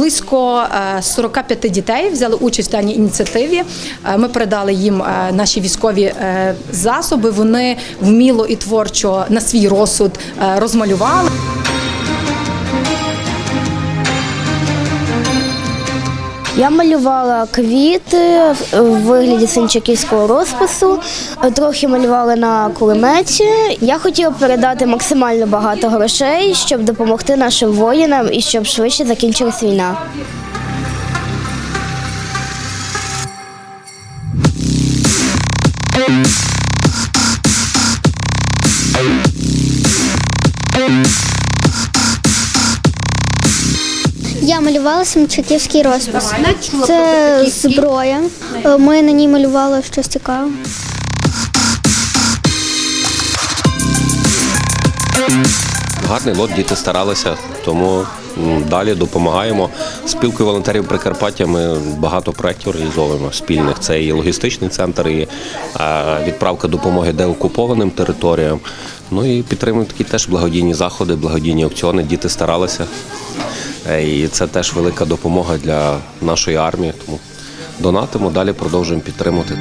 Близько е, 45 дітей взяли участь в даній ініціативі. Е, Ми передали їм е, наші військові е, засоби. Вони вміло і творчо на свій розсуд е, розмалювали. Я малювала квіти в вигляді синчаківського розпису, трохи малювала на кулеметі. Я хотіла передати максимально багато грошей, щоб допомогти нашим воїнам і щоб швидше закінчилась війна. Я малювала самчаківський розпис. Це зброя. Е, Ми на ній малювали щось цікаве. Гарний лот, діти старалися, тому далі допомагаємо. Спілкою волонтерів Прикарпаття ми багато проєктів реалізовуємо спільних. Це і логістичний центр, і відправка допомоги деокупованим територіям. Ну і підтримуємо такі теж благодійні заходи, благодійні аукціони. Діти старалися. Е, і це теж велика допомога для нашої армії. Тому донатимо, далі продовжуємо підтримувати.